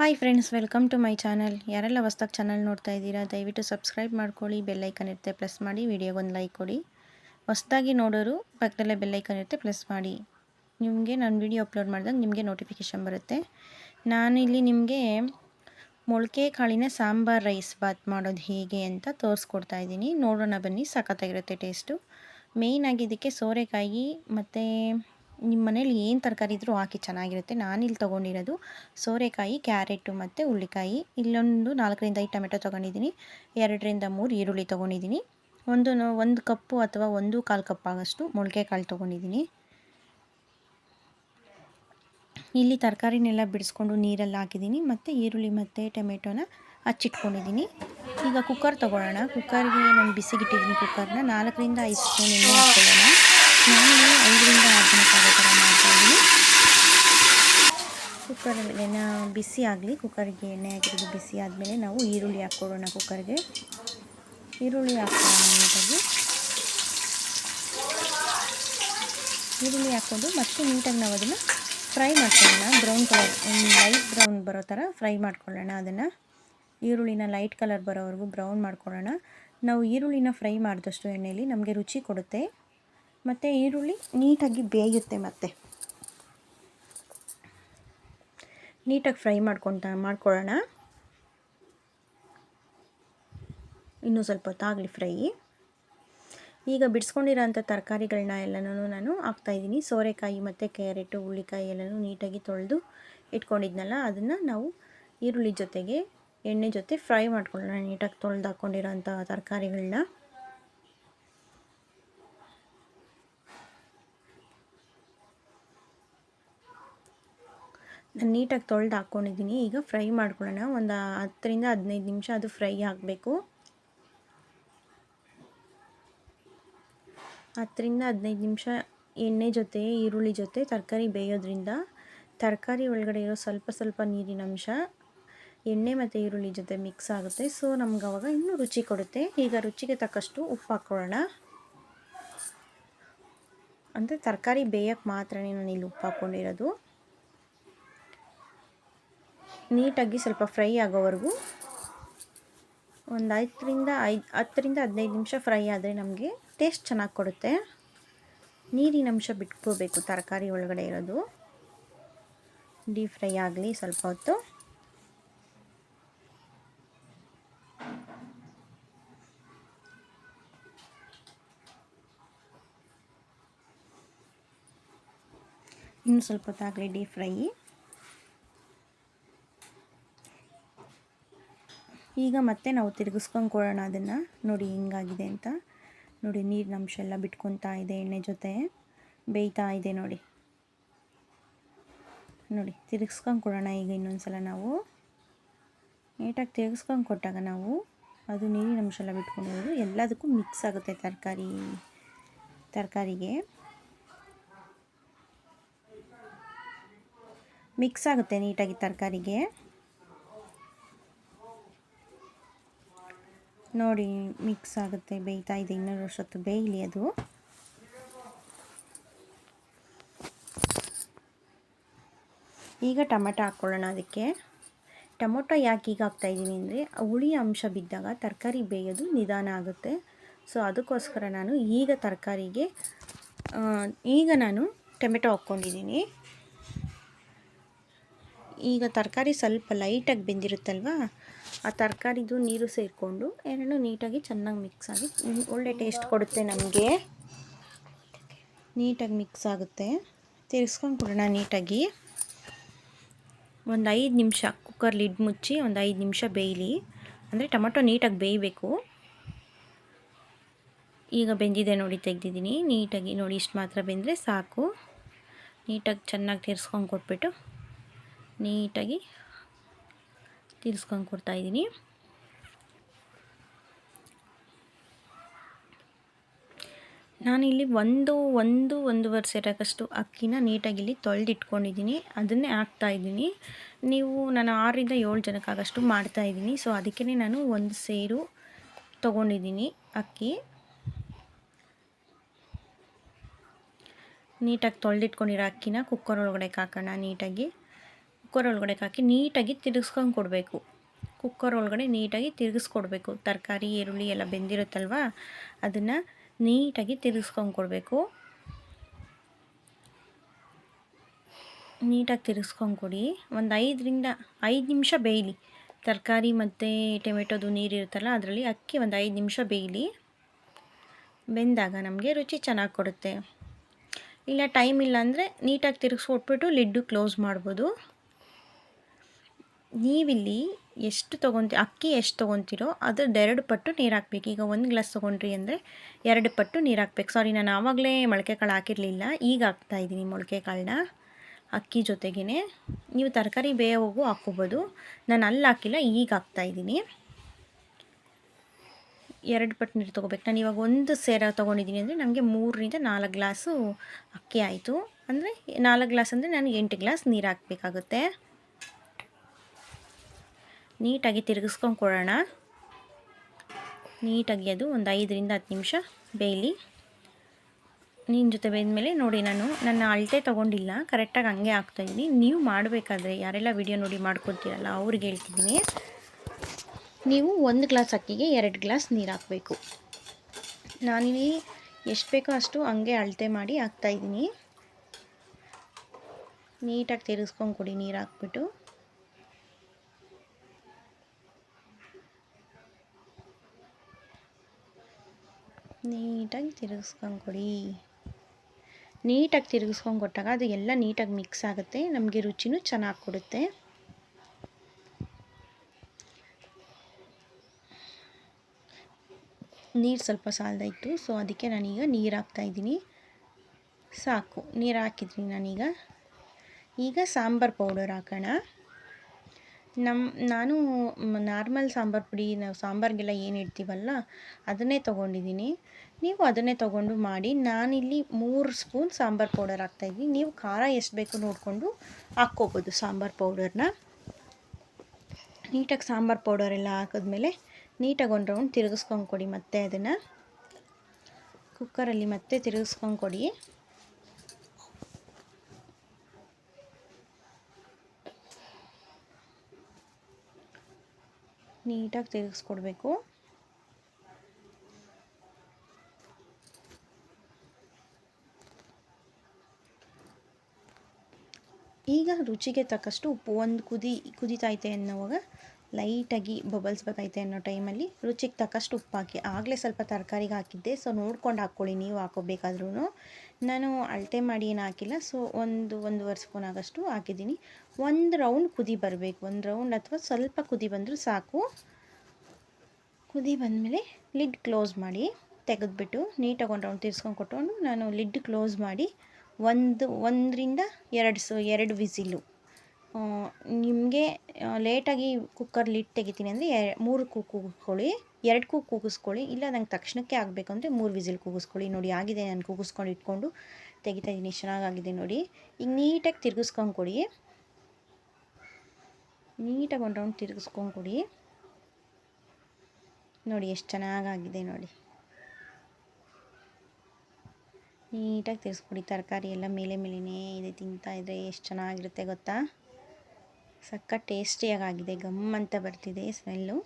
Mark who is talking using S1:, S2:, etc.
S1: Hi friends, welcome to my channel. ಯಾರೆಲ್ಲ ಹೊಸ್ದಾಗಿ channel ನೋಡ್ತಾ ಇದ್ದೀರಾ, ದಯವಿಟ್ಟು ಸಬ್ಸ್ಕ್ರೈಬ್ ಮಾಡ್ಕೊಳ್ಳಿ ಬೆಲ್ಲೈಕನ್ ಇರುತ್ತೆ ಪ್ರೆಸ್ ಮಾಡಿ, ವಿಡಿಯೋಗೊಂದು ಲೈಕ್ ಕೊಡಿ. ಹೊಸ್ದಾಗಿ ನೋಡೋರು ಪಕ್ಕದಲ್ಲೇ ಬೆಲ್ಲೈಕನ್ ಇರುತ್ತೆ ಪ್ರೆಸ್ ಮಾಡಿ. ನಿಮಗೆ ನಾನು ವಿಡಿಯೋ ಅಪ್ಲೋಡ್ ಮಾಡಿದಾಗ ನಿಮಗೆ ನೋಟಿಫಿಕೇಷನ್ ಬರುತ್ತೆ. ನಾನು ಇಲ್ಲಿ ನಿಮಗೆ ಮೊಳಕೆ ಕಾಳಿನ ಸಾಂಬಾರ್ ರೈಸ್ ಬಾತ್ ಮಾಡೋದು ಹೇಗೆ ಅಂತ ತೋರಿಸ್ಕೊಡ್ತಾ ಇದ್ದೀನಿ. ನೋಡೋಣ ಬನ್ನಿ, ಸಖತ್ತಾಗಿರುತ್ತೆ ಟೇಸ್ಟು. ಮೇಯ್ನಾಗಿ ಇದಕ್ಕೆ ಸೋರೆಕಾಯಿ ಮತ್ತು ನಿಮ್ಮ ಮನೇಲಿ ಏನು ತರಕಾರಿ ಇದ್ದರೂ ಹಾಕಿ ಚೆನ್ನಾಗಿರುತ್ತೆ. ನಾನಿಲ್ಲಿ ತೊಗೊಂಡಿರೋದು ಸೋರೆಕಾಯಿ, ಕ್ಯಾರೆಟು ಮತ್ತು ಹುಳ್ಳಿಕಾಯಿ ಇಲ್ಲೊಂದು ನಾಲ್ಕರಿಂದ ಐದು ಟೊಮೆಟೊ ತೊಗೊಂಡಿದ್ದೀನಿ. ಎರಡರಿಂದ ಮೂರು ಈರುಳ್ಳಿ ತೊಗೊಂಡಿದ್ದೀನಿ. ಒಂದು ಒಂದು ಕಪ್ಪು ಅಥವಾ ಒಂದು ಕಾಲು ಕಪ್ ಆಗೋಷ್ಟು ಮೊಳಕೆ ಕಾಳು ತೊಗೊಂಡಿದ್ದೀನಿ. ಇಲ್ಲಿ ತರಕಾರಿನೆಲ್ಲ ಬಿಡಿಸ್ಕೊಂಡು ನೀರಲ್ಲಿ ಹಾಕಿದ್ದೀನಿ. ಮತ್ತು ಈರುಳ್ಳಿ ಮತ್ತು ಟೊಮೆಟೊನ ಹಚ್ಚಿಟ್ಕೊಂಡಿದ್ದೀನಿ. ಈಗ ಕುಕ್ಕರ್ ತೊಗೊಳ್ಳೋಣ. ಕುಕ್ಕರ್ಗೆ ನಾನು ಬಿಸಿಗಿಟ್ಟಿದ್ದೀನಿ ಕುಕ್ಕರ್ನ. ನಾಲ್ಕರಿಂದ ಐದು ಸ್ಪೂನ್ ಎಣ್ಣೆ ಹಾಕ್ಕೊಳ್ಳೋಣ ನಾನು ಐದರಿಂದ ಆರು ಜನಕ್ಕೆ ಆಗೋ ಥರ ಮಾಡ್ತಾಯಿದ್ದೀನಿ. ಕುಕ್ಕರ್ ಎಣ್ಣೆ ಬಿಸಿ ಆಗಲಿ, ಕುಕ್ಕರ್ಗೆ ಎಣ್ಣೆ ಹಾಕಿರೋದು ಬಿಸಿ ಆದಮೇಲೆ ನಾವು ಈರುಳ್ಳಿ ಹಾಕ್ಕೊಡೋಣ ಕುಕ್ಕರ್ಗೆ. ಈರುಳ್ಳಿ ಹಾಕ್ಕೊಳ್ಳೋಣ ನೀಟಾಗಿ. ಈರುಳ್ಳಿ ಹಾಕ್ಕೊಂಡು ಮತ್ತೆ ನೀಟಾಗಿ ನಾವು ಅದನ್ನು ಫ್ರೈ ಮಾಡ್ಕೊಳ್ಳೋಣ. ಬ್ರೌನ್ ಕಲರ್, ಒಂದು ಲೈಟ್ ಬ್ರೌನ್ ಬರೋ ಥರ ಫ್ರೈ ಮಾಡ್ಕೊಳ್ಳೋಣ ಅದನ್ನು. ಈರುಳ್ಳಿನ ಲೈಟ್ ಕಲರ್ ಬರೋವರೆಗೂ ಬ್ರೌನ್ ಮಾಡ್ಕೊಳ್ಳೋಣ. ನಾವು ಈರುಳ್ಳಿನ ಫ್ರೈ ಮಾಡಿದಷ್ಟು ಎಣ್ಣೆಯಲ್ಲಿ ನಮಗೆ ರುಚಿ ಕೊಡುತ್ತೆ. ಮತ್ತು ಈರುಳ್ಳಿ ನೀಟಾಗಿ ಬೇಯುತ್ತೆ ಮತ್ತೆ. ನೀಟಾಗಿ ಫ್ರೈ ಮಾಡ್ಕೊತ, ಮಾಡ್ಕೊಳ್ಳೋಣ. ಇನ್ನೂ ಸ್ವಲ್ಪ ಹೊತ್ತಾಗಲಿ ಫ್ರೈ. ಈಗ ಬಿಡಿಸ್ಕೊಂಡಿರೋಂಥ ತರಕಾರಿಗಳನ್ನ ಎಲ್ಲನೂ ನಾನು ಹಾಕ್ತಾಯಿದ್ದೀನಿ ಸೋರೆಕಾಯಿ ಮತ್ತು ಕ್ಯಾರೆಟು ಹುಳ್ಳಿಕಾಯಿ ಎಲ್ಲನೂ ನೀಟಾಗಿ ತೊಳೆದು ಇಟ್ಕೊಂಡಿದ್ನಲ್ಲ, ಅದನ್ನು ನಾವು ಈರುಳ್ಳಿ ಜೊತೆಗೆ ಎಣ್ಣೆ ಜೊತೆ ಫ್ರೈ ಮಾಡ್ಕೊಳ್ಳೋಣ. ನೀಟಾಗಿ ತೊಳೆದು ಹಾಕ್ಕೊಂಡಿರೋಂಥ ತರಕಾರಿಗಳನ್ನ. ನಾನು ನೀಟಾಗಿ ತೊಳೆದು ಹಾಕ್ಕೊಂಡಿದ್ದೀನಿ. ಈಗ ಫ್ರೈ ಮಾಡ್ಕೊಳ್ಳೋಣ. ಒಂದು ಹತ್ತರಿಂದ ಹದಿನೈದು ನಿಮಿಷ ಅದು ಫ್ರೈ ಆಗಬೇಕು. ಹತ್ತರಿಂದ ಹದಿನೈದು ನಿಮಿಷ ಎಣ್ಣೆ ಜೊತೆ, ಈರುಳ್ಳಿ ಜೊತೆ, ತರಕಾರಿ ಬೇಯೋದ್ರಿಂದ ತರಕಾರಿ ಒಳಗಡೆ ಇರೋ ಸ್ವಲ್ಪ ಸ್ವಲ್ಪ ನೀರಿನ ಅಂಶ, ಎಣ್ಣೆ ಮತ್ತು ಈರುಳ್ಳಿ ಜೊತೆ ಮಿಕ್ಸ್ ಆಗುತ್ತೆ. ಸೊ, ನಮ್ಗೆ ಅವಾಗ ಇನ್ನೂ ರುಚಿ ಕೊಡುತ್ತೆ. ಈಗ ರುಚಿಗೆ ತಕ್ಕಷ್ಟು ಉಪ್ಪು ಹಾಕ್ಕೊಳ್ಳೋಣ. ಅಂದರೆ ತರಕಾರಿ ಬೇಯಕ್ಕೆ ಮಾತ್ರನೇ ನಾನು ಇಲ್ಲಿ ಉಪ್ಪು ಹಾಕ್ಕೊಂಡಿರೋದು. ನೀಟಾಗಿ ಸ್ವಲ್ಪ ಫ್ರೈ ಆಗೋವರೆಗೂ ಒಂದು ಐದರಿಂದ ಐದು, ಹತ್ತರಿಂದ ಹದಿನೈದು ನಿಮಿಷ ಫ್ರೈ ಆದರೆ ನಮಗೆ ಟೇಸ್ಟ್ ಚೆನ್ನಾಗಿ ಕೊಡುತ್ತೆ. ನೀರಿನ ಅಂಶ ಬಿಟ್ಕೋಬೇಕು ತರಕಾರಿ ಒಳಗಡೆ ಇರೋದು. ಡೀಪ್ ಫ್ರೈ ಆಗಲಿ ಸ್ವಲ್ಪ ಹೊತ್ತು. ಇನ್ನು ಸ್ವಲ್ಪ ಹೊತ್ತಾಗಲಿ ಡೀಪ್ ಫ್ರೈ. ಈಗ ಮತ್ತೆ ನಾವು ತಿರುಗಿಸ್ಕೊಂಡು ಕೊಡೋಣ ಅದನ್ನು. ನೋಡಿ, ಹಿಂಗಾಗಿದೆ ಅಂತ. ನೋಡಿ, ನೀರಿನ ಅಂಶ ಎಲ್ಲ ಬಿಟ್ಕೊತಾ ಇದೆ, ಎಣ್ಣೆ ಜೊತೆ. ಬೇಯ್ತಾ ಇದೆ, ನೋಡಿ. ನೋಡಿ ತಿರುಗಿಸ್ಕೊಂಡು ಕೊಡೋಣ ಈಗ ಇನ್ನೊಂದು ಸಲ ನಾವು. ನೀಟಾಗಿ ತಿರುಗಿಸ್ಕೊಂಡು ಕೊಟ್ಟಾಗ ನಾವು ಅದು ನೀರಿನ ಅಂಶ ಎಲ್ಲ ಬಿಟ್ಕೊಂಡು ಎಲ್ಲದಕ್ಕೂ ಮಿಕ್ಸ್ ಆಗುತ್ತೆ ತರಕಾರಿ, ತರಕಾರಿಗೆ. ಮಿಕ್ಸ್ ಆಗುತ್ತೆ ನೀಟಾಗಿ ತರಕಾರಿಗೆ. ನೋಡಿ ಮಿಕ್ಸ್ ಆಗುತ್ತೆ. ಬೇಯ್ತಾ ಇದೆ. ಇನ್ನೂರು ವರ್ಷತ್ತು ಬೇಯಲಿ ಅದು. ಈಗ ಟೊಮೆಟೊ ಹಾಕ್ಕೊಳ್ಳೋಣ ಅದಕ್ಕೆ. ಟೊಮೊಟೊ ಯಾಕೆ ಈಗ ಹಾಕ್ತಾಯಿದ್ದೀನಿ ಅಂದರೆ ಹುಳಿ ಅಂಶ ಬಿದ್ದಾಗ ತರಕಾರಿ ಬೇಯೋದು ನಿಧಾನ ಆಗುತ್ತೆ. ಸೊ ಅದಕ್ಕೋಸ್ಕರ ನಾನು ಈಗ ತರಕಾರಿಗೆ ಈಗ ನಾನು ಟೊಮೆಟೊ ಹಾಕ್ಕೊಂಡಿದ್ದೀನಿ. ಈಗ ತರಕಾರಿ ಸ್ವಲ್ಪ ಲೈಟಾಗಿ ಬೆಂದಿರುತ್ತಲ್ವ? ಆ ತರಕಾರಿದು ನೀರು ಸೇರಿಕೊಂಡು ಎರಡು ನೀಟಾಗಿ ಚೆನ್ನಾಗಿ ಮಿಕ್ಸ್ ಆಗಿ ಒಳ್ಳೆ ಟೇಸ್ಟ್ ಕೊಡುತ್ತೆ ನಮಗೆ. ನೀಟಾಗಿ ಮಿಕ್ಸ್ ಆಗುತ್ತೆ. ತಿರ್ಸ್ಕೊಂಡು ಕೊಡೋಣ ನೀಟಾಗಿ. ಒಂದು ಐದು ನಿಮಿಷ ಕುಕ್ಕರ್ ಲಿಡ್ ಮುಚ್ಚಿ ಒಂದು ಐದು ನಿಮಿಷ ಬೇಯಲಿ. ಅಂದರೆ ಟೊಮೊಟೊ ನೀಟಾಗಿ ಬೇಯಬೇಕು. ಈಗ ಬೆಂದಿದೆ ನೋಡಿ, ತೆಗೆದಿದ್ದೀನಿ. ನೀಟಾಗಿ ನೋಡಿ, ಇಷ್ಟು ಮಾತ್ರ ಬೆಂದರೆ ಸಾಕು. ನೀಟಾಗಿ ಚೆನ್ನಾಗಿ ತಿರ್ಸ್ಕೊಂಡು ಕೊಟ್ಬಿಟ್ಟು ನೀಟಾಗಿ ತಿರ್ಸ್ಕೊಂಡು ನಾನು ಇಲ್ಲಿ ಒಂದು ಒಂದು, ಒಂದೂವರೆ ಸೇರಕಷ್ಟು ಅಕ್ಕಿನ ನೀಟಾಗಿ ಇಲ್ಲಿ ತೊಳೆದಿಟ್ಕೊಂಡಿದ್ದೀನಿ. ಅದನ್ನೇ ಹಾಕ್ತಾಯಿದ್ದೀನಿ ನೀವು ನಾನು ಆರರಿಂದ ಏಳು ಜನಕ್ಕಾಗಷ್ಟು ಮಾಡ್ತಾಯಿದ್ದೀನಿ ಸೊ ಅದಕ್ಕೇ ನಾನು ಒಂದು ಸೇರು ತೊಗೊಂಡಿದ್ದೀನಿ ಅಕ್ಕಿ. ನೀಟಾಗಿ ತೊಳೆದಿಟ್ಕೊಂಡಿರೋ ಅಕ್ಕಿನ ಕುಕ್ಕರ್ ಒಳಗಡೆ ಹಾಕೋಣ ನೀಟಾಗಿ. ಕುಕ್ಕರ್ ಒಳಗಡೆ ಹಾಕಿ ನೀಟಾಗಿ ತಿರುಗಿಸ್ಕೊಂಡು ಕೊಡಬೇಕು. ಕುಕ್ಕರ್ ಒಳಗಡೆ ನೀಟಾಗಿ ತಿರುಗಿಸ್ಕೊಡ್ಬೇಕು. ತರಕಾರಿ, ಈರುಳ್ಳಿ ಎಲ್ಲ ಬೆಂದಿರುತ್ತಲ್ವ? ಅದನ್ನು ನೀಟಾಗಿ ತಿರುಗಿಸ್ಕೊಂಡು ಕೊಡಬೇಕು. ನೀಟಾಗಿ ತಿರುಗಿಸ್ಕೊಂಡು ಕೊಡಿ. ಒಂದು ಐದರಿಂದ ಐದು ನಿಮಿಷ ಬೇಯಲಿ. ತರಕಾರಿ ಮತ್ತು ಟೊಮೆಟೊದು ನೀರಿರುತ್ತಲ್ಲ ಅದರಲ್ಲಿ ಅಕ್ಕಿ ಒಂದು ಐದು ನಿಮಿಷ ಬೇಯಲಿ. ಬೆಂದಾಗ ನಮಗೆ ರುಚಿ ಚೆನ್ನಾಗಿ ಕೊಡುತ್ತೆ. ಇಲ್ಲ ಟೈಮ್ ಇಲ್ಲ ಅಂದರೆ ನೀಟಾಗಿ ತಿರುಗಿಸ್ಕೊಟ್ಬಿಟ್ಟು ಲಿಡ್ಡು ಕ್ಲೋಸ್ ಮಾಡ್ಬೋದು. ನೀವಿಲ್ಲಿ ಎಷ್ಟು ತೊಗೊಂತಿ, ಅಕ್ಕಿ ಎಷ್ಟು ತೊಗೊತಿರೋ ಅದು ಎರಡು ಪಟ್ಟು ನೀರು ಹಾಕ್ಬೇಕು. ಈಗ ಒಂದು ಗ್ಲಾಸ್ ತೊಗೊಂಡ್ರಿ ಅಂದರೆ ಎರಡು ಪಟ್ಟು ನೀರು ಹಾಕ್ಬೇಕು. ಸಾರಿ ನಾನು ಆವಾಗಲೇ ಮೊಳಕೆ ಕಾಳು ಹಾಕಿರಲಿಲ್ಲ. ಈಗ ಹಾಕ್ತಾಯಿದ್ದೀನಿ ಮೊಳಕೆ ಕಾಳನ್ನ. ಅಕ್ಕಿ ಜೊತೆಗೇ ನೀವು ತರಕಾರಿ ಹೋಗು ಹಾಕ್ಕೋಬೋದು. ನಾನು ಅಲ್ಲಿ ಹಾಕಿಲ್ಲ, ಈಗ ಹಾಕ್ತಾಯಿದ್ದೀನಿ ಎರಡು ಪಟ್ಟು ನೀರು ತೊಗೋಬೇಕು. ನಾನು ಇವಾಗ ಒಂದು ಸೇರ ತೊಗೊಂಡಿದ್ದೀನಿ ಅಂದರೆ ನನಗೆ ಮೂರರಿಂದ ನಾಲ್ಕು ಗ್ಲಾಸು ಅಕ್ಕಿ ಆಯಿತು. ಅಂದರೆ ನಾಲ್ಕು ಗ್ಲಾಸ್ ಅಂದರೆ ನನಗೆ ಎಂಟು ಗ್ಲಾಸ್ ನೀರು ಹಾಕಬೇಕಾಗುತ್ತೆ. ನೀಟಾಗಿ ತಿರುಗಿಸ್ಕೊಂಡು ಕೊಡೋಣ. ನೀಟಾಗಿ ಅದು ಒಂದು ಐದರಿಂದ ಹತ್ತು ನಿಮಿಷ ಬೇಯಲಿ. ನಿನ್ನ ಜೊತೆ ಮೇಲೆ ನೋಡಿ ನಾನು, ನನ್ನ ಅಳತೆ ತೊಗೊಂಡಿಲ್ಲ, ಕರೆಕ್ಟಾಗಿ ಹಂಗೆ ಹಾಕ್ತಾಯಿದ್ದೀನಿ ನೀವು ಮಾಡಬೇಕಾದ್ರೆ, ಯಾರೆಲ್ಲ ವಿಡಿಯೋ ನೋಡಿ ಮಾಡ್ಕೊತೀರಲ್ಲ, ಅವ್ರಿಗೆ ಹೇಳ್ತಿದ್ದೀನಿ. ನೀವು ಒಂದು ಗ್ಲಾಸ್ ಅಕ್ಕಿಗೆ ಎರಡು ಗ್ಲಾಸ್ ನೀರು ಹಾಕಬೇಕು. ನಾನಿಲ್ಲಿ ಎಷ್ಟು ಬೇಕೋ ಅಷ್ಟು ಹಂಗೆ ಅಳತೆ ಮಾಡಿ ಹಾಕ್ತಾಯಿದ್ದೀನಿ ನೀಟಾಗಿ ತಿರುಗಿಸ್ಕೊಂಡು ಕೊಡಿ ನೀರು ಹಾಕ್ಬಿಟ್ಟು. ನೀಟಾಗಿ ತಿರುಗಿಸ್ಕೊಂಡು ಕೊಡಿ ನೀಟಾಗಿ ತಿರುಗಿಸ್ಕೊಂಡು ಕೊಟ್ಟಾಗ ಅದು ಎಲ್ಲ ನೀಟಾಗಿ ಮಿಕ್ಸ್ ಆಗುತ್ತೆ, ನಮಗೆ ರುಚಿನೂ ಚೆನ್ನಾಗಿ ಕೊಡುತ್ತೆ. ನೀರು ಸ್ವಲ್ಪ ಸಾಲದಾಯಿತು, ಸೊ ಅದಕ್ಕೆ ನಾನೀಗ ನೀರು ಹಾಕ್ತಾಯಿದ್ದೀನಿ ಸಾಕು, ನೀರು ಹಾಕಿದ್ದೀನಿ ನಾನೀಗ. ಈಗ ಸಾಂಬಾರು ಪೌಡರ್ ಹಾಕೋಣ. ನಮ್ಮ ನಾನು ನಾರ್ಮಲ್ ಸಾಂಬಾರು ಪುಡಿ, ನಾವು ಸಾಂಬಾರಿಗೆಲ್ಲ ಏನು ಇಡ್ತೀವಲ್ಲ, ಅದನ್ನೇ ತೊಗೊಂಡಿದ್ದೀನಿ ನೀವು ಅದನ್ನೇ ತೊಗೊಂಡು ಮಾಡಿ, ನಾನಿಲ್ಲಿ ಮೂರು ಸ್ಪೂನ್ ಸಾಂಬಾರು ಪೌಡರ್ ಹಾಕ್ತಾಯಿದ್ದೀನಿ ನೀವು ಖಾರ ಎಷ್ಟು ಬೇಕು ನೋಡಿಕೊಂಡು ಹಾಕ್ಕೋಬೋದು ಸಾಂಬಾರು ಪೌಡರ್ನ. ನೀಟಾಗಿ ಸಾಂಬಾರು ಪೌಡರ್ ಎಲ್ಲ ಹಾಕಿದ್ಮೇಲೆ ನೀಟಾಗಿ ಒಂದು ರೌಂಡ್ ತಿರುಗಿಸ್ಕೊಂಡು ಕೊಡಿ ಮತ್ತೆ ಅದನ್ನು. ಕುಕ್ಕರಲ್ಲಿ ಮತ್ತೆ ತಿರುಗಿಸ್ಕೊಂಡು ಕೊಡಿ. ನೀಟಾಗಿ ತಿರುಗಿಸ್ಕೊಡ್ಬೇಕು ಈಗ ರುಚಿಗೆ ತಕ್ಕಷ್ಟು ಉಪ್ಪು, ಒಂದು ಕುದಿ ಕುದಿತೈತೆ ಅನ್ನೋವಾಗ ಲೈಟಾಗಿ ಬಬಲ್ಸ್ ಬರ್ತೈತೆ ಅನ್ನೋ ಟೈಮಲ್ಲಿ ರುಚಿಗೆ ತಕ್ಕಷ್ಟು ಉಪ್ಪು ಹಾಕಿ ಆಗಲೇ ಸ್ವಲ್ಪ ತರಕಾರಿಗೆ ಹಾಕಿದ್ದೆ, ಸೊ ನೋಡ್ಕೊಂಡು ಹಾಕ್ಕೊಳ್ಳಿ, ನೀವು ಹಾಕೋಬೇಕಾದ್ರೂ ನಾನು ಅಳತೆ ಮಾಡಿ ಏನು ಹಾಕಿಲ್ಲ ಸೊ ಒಂದು ಒಂದೂವರೆ ಸ್ಪೂನ್ ಆಗೋಷ್ಟು ಹಾಕಿದ್ದೀನಿ. ಒಂದು ರೌಂಡ್ ಕುದಿ ಬರಬೇಕು, ಒಂದು ರೌಂಡ್ ಅಥವಾ ಸ್ವಲ್ಪ ಕುದಿ ಬಂದರೂ ಸಾಕು. ಕುದಿ ಬಂದಮೇಲೆ ಲಿಡ್ ಕ್ಲೋಸ್ ಮಾಡಿ ತೆಗೆದುಬಿಟ್ಟು ನೀಟಾಗಿ ಒಂದು ರೌಂಡ್ ತಿರ್ಸ್ಕೊಂಡು ಕೊಟ್ಕೊಂಡು ನಾನು ಲಿಡ್ ಕ್ಲೋಸ್ ಮಾಡಿ ಒಂದು, ಒಂದರಿಂದ ಎರಡು ಸೊ, ಎರಡು ವಿಸಿಲು. ನಿಮಗೆ ಲೇಟಾಗಿ ಕುಕ್ಕರ್ ಲಿಡ್ ತೆಗಿತೀನಿ ಅಂದರೆ ಮೂರು ಕೂಗು ಕೂಗಿಸ್ಕೊಳ್ಳಿ ಎರಡು ಕೂಗಿಸ್ಕೊಳ್ಳಿ, ಇಲ್ಲ ನಂಗೆ ತಕ್ಷಣಕ್ಕೆ ಆಗಬೇಕು ಅಂದರೆ ಮೂರು ವಿಸಿಲ್ ಕೂಗಿಸ್ಕೊಳ್ಳಿ. ನೋಡಿ, ಆಗಿದೆ, ನಾನು ಕೂಗಿಸ್ಕೊಂಡು ಇಟ್ಕೊಂಡು ತೆಗಿತಾ ಇದ್ದೀನಿ ಚೆನ್ನಾಗಾಗಿದೆ ನೋಡಿ. ಈಗ ನೀಟಾಗಿ ತಿರ್ಗಿಸ್ಕೊಂಡು ಕೊಡಿ. ನೀಟಾಗಿ ಒಂದು ರೌಂಡ್ ತಿರುಗಿಸ್ಕೊಂಡು ಕೊಡಿ. ನೋಡಿ, ಎಷ್ಟು ಚೆನ್ನಾಗಾಗಿದೆ ನೋಡಿ. ನೀಟಾಗಿ ತಿರ್ಸ್ಕೊಡಿ ತರಕಾರಿ ಎಲ್ಲ ಮೇಲೆ ಮೇಲೇ ಇದೆ, ತಿಂತಾ ಇದ್ರೆ ಎಷ್ಟು ಚೆನ್ನಾಗಿರುತ್ತೆ ಗೊತ್ತಾ? ಸಕ್ಕ ಆಗಿದೆ ಗಮ್ ಅಂತ ಬರ್ತಿದೆ, ಸ್ಮೆಲ್ಲು.